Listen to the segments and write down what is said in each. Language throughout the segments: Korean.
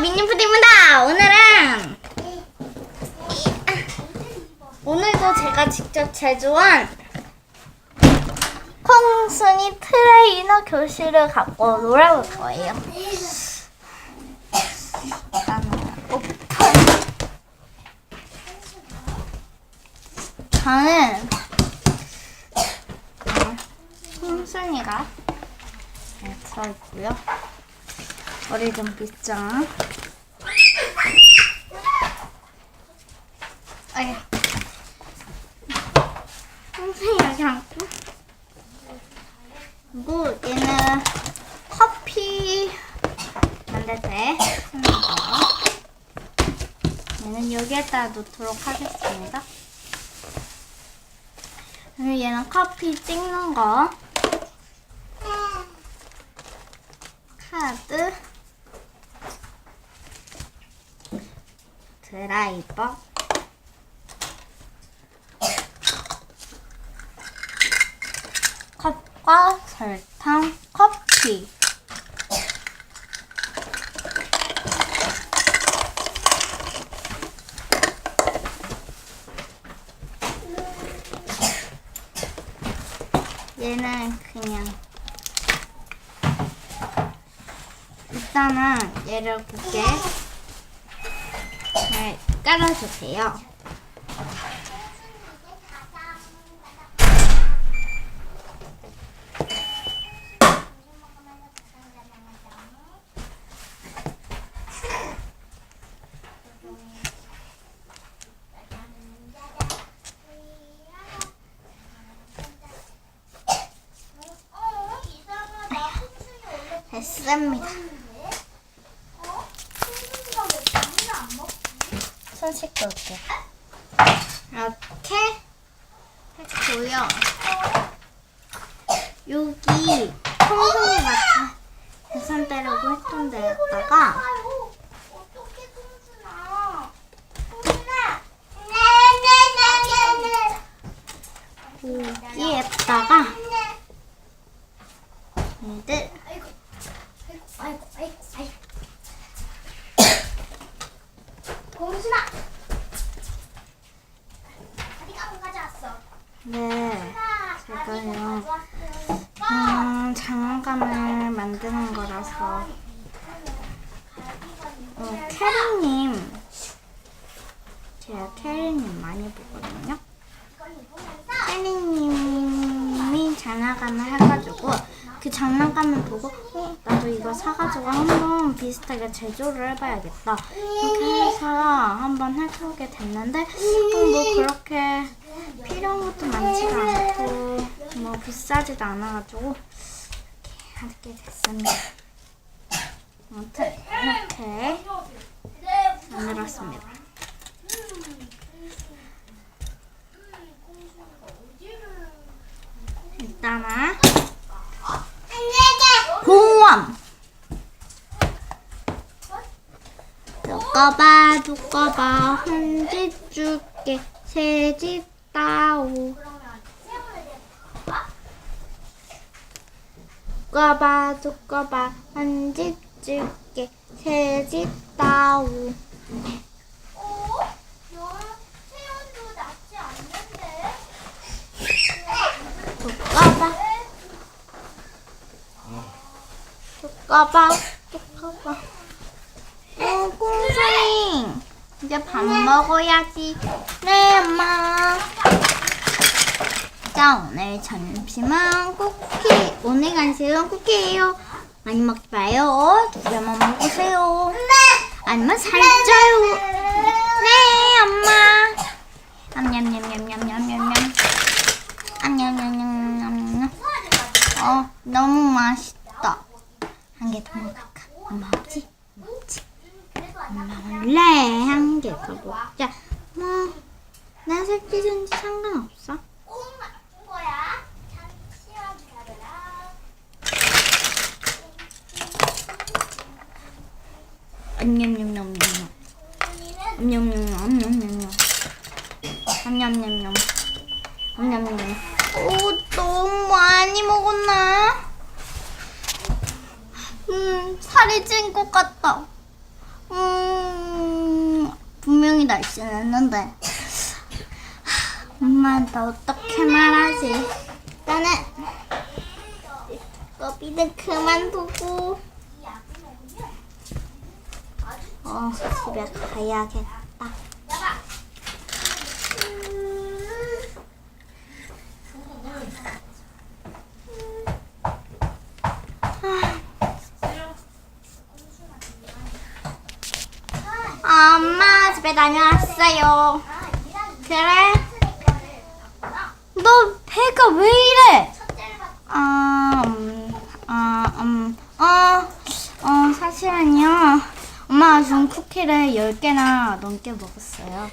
미니푸드입니다. 오늘은 오늘도 제가 직접 제조한 콩순이 트레이너 교실을 갖고 놀아볼 거예요. 오픈. 저는 어, 콩순이가 네, 들어있고요. 머리 좀 빗장. 아야. 선생님 여기 앉고. 그리고 얘는 커피 만들 때 쓰는 거. 얘는 여기에다 놓도록 하겠습니다. 그리고 얘는 커피 찍는 거. 카드. 드라이버. 컵과 설탕, 커피. 얘는 그냥 일단은 얘를 곱게 잘 깔아주세요. 됐습니다. 손 씻고 올게요. 이렇게 했고요. 여기 청소기 같은 계산 때려고 했던 데에다가 여기에다가 얘들 공순아 어디가 못 가져왔어? 네 제가요 가져왔어. 음, 장난감을 만드는 어, 캐리님. 제가 캐리님 많이 보거든요. 캐리님이 장난감을 해가지고 그 장난감을 보고 어, 나도 이거 사가지고 한번 비슷하게 제조를 해봐야겠다. 이렇게 해서 한번 해보게 됐는데 어, 뭐 그렇게 필요한 것도 많지가 않고 뭐 비싸지도 않아가지고 이렇게 하게 됐습니다 아무튼 이렇게 만들었습니다. 일단은 공원. 두꺼봐 두꺼봐 헌집 줄게. 새집 따오. 두꺼봐 두꺼봐 헌집 줄게. 새집 따오. 않는데? 두꺼봐. 두꺼봐. 두꺼봐. 어 꽁순이 이제 밥 먹어야지. 네 엄마. 자 오늘 점심은 쿠키. 오늘 간식은 쿠키예요 많이 먹지 마요. 두 개만 먹으세요. 아니면 살쪄요. 네 엄마. 냠냠냠냠냠냠냠. 냠냠냠냠냠냠. 어 너무 맛있다. 한 개 더 먹을까? 엄마 없지? 없지? 엄마 원래 한 개 더 먹자. 뭐 나 살찌든지 상관없어 엄마 준 거야. 잠시만 기다려라. 냠냠냠냠냠 언니는 냠냠 냠냠냠냠 냠냠냠냠 냠냠냠 오 너무 많이 먹었나? 음 살이 찐 것 같다 음, 분명히 날씬했는데. 엄마한테 어떻게 말하지? 나는 꺼비는 그만두고 어 집에 가야겠다. 아, 엄마 집에 다녀왔어요. 그래? 너 배가 왜 이래? 아, 음, 아, 음, 어, 어, 사실은요. 엄마가 준 쿠키를 10개나 넘게 먹었어요.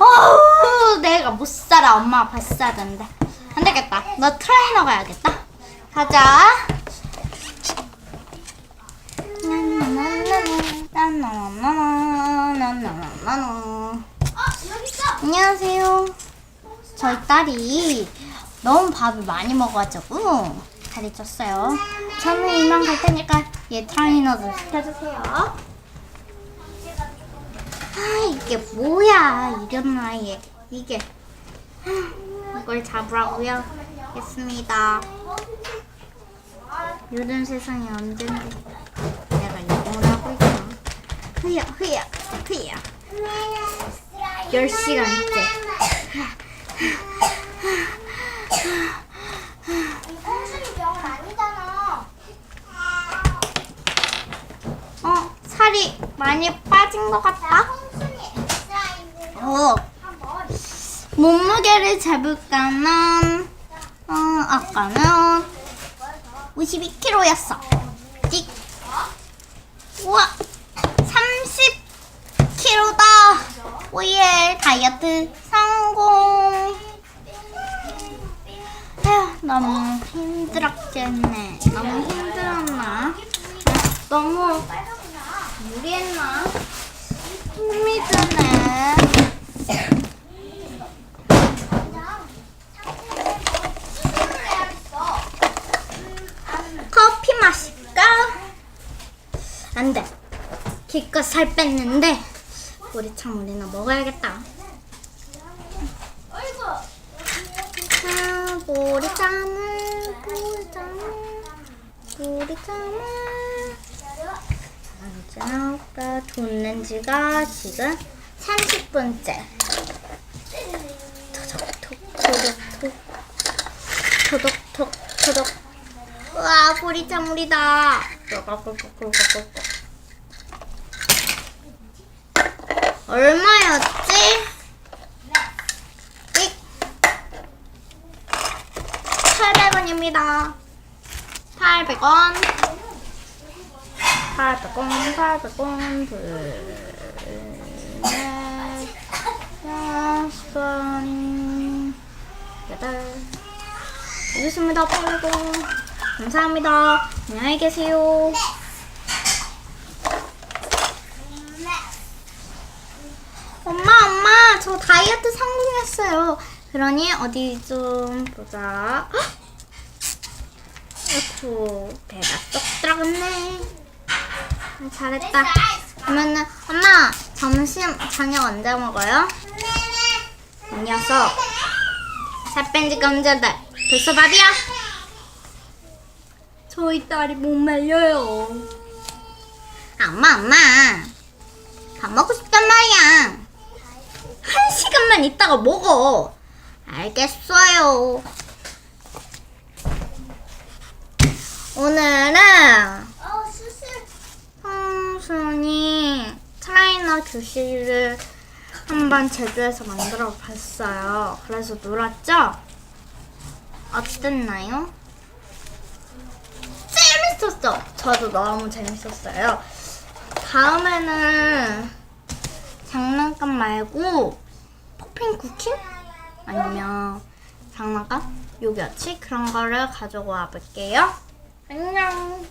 어우, 내가 못 살아. 엄마 아빠 살아야 되는데. 안 되겠다. 너 트레이너 가야겠다. 가자. 안녕하세요. 저희 딸이 너무 밥을 많이 먹어가지고 다리 쪘어요. 저는 이만 갈 테니까 얘 트레이너도 시켜주세요. 아 이게 뭐야 이런 나이에 이게 아, 이걸 잡으라고요? 알겠습니다. 요즘 세상에 언젠데 내가 이걸 하고 있구나. 흐야 흐야 흐야 10시간째 홍순이 병은 아니잖아. 어 살이 많이 빠진 것 같다. 어 몸무게를 재볼까는 어 아까는 52kg였어. 찍. 우와 30kg다. 오예 다이어트 성공. 너무 힘들었겠네. 너무 힘들었나? 너무 무리했나? 힘이 드네. 그냥 상태를 수술을 해야겠어. 커피 마실까? 안 돼. 기껏 살 뺐는데 우리 참 우리나 먹어야겠다. 어이구. 아, 보리참을, 보리참을, 보리참을. 언제나가 돋는 지가 지금 30분째. 토독톡, 토독톡, 토독톡, 토독. 우와, 보리참물이다. 얼마였지? 띡. 800원입니다. 800원. 800원, 800원, 둘, 넷, 다섯, 여덟. 여기 있습니다, 800원. 감사합니다. 안녕히 계세요. 엄마, 엄마, 저 다이어트 성공했어요. 그러니 어디 좀 보자. 헉! 아이고, 배가 쏙 들어갔네. 아, 잘했다. 그러면은 엄마 점심 저녁 언제 먹어요? 이 녀석 살 뺀 지가 언제인데 벌써 밥이야? 저희 딸이 못 말려요. 엄마 엄마 밥 먹고 싶단 말이야. 한 시간만 있다가 먹어. 알겠어요. 오늘은 어, 수술. 홍순이 트라이너 교실을 한번 제주에서 만들어 봤어요. 그래서 놀았죠? 어땠나요? 재밌었어. 저도 너무 재밌었어요. 다음에는 장난감 말고 포핀 쿠키? 아니면 장난감? 요기 어치? 그런 거를 가지고 와볼게요. 안녕.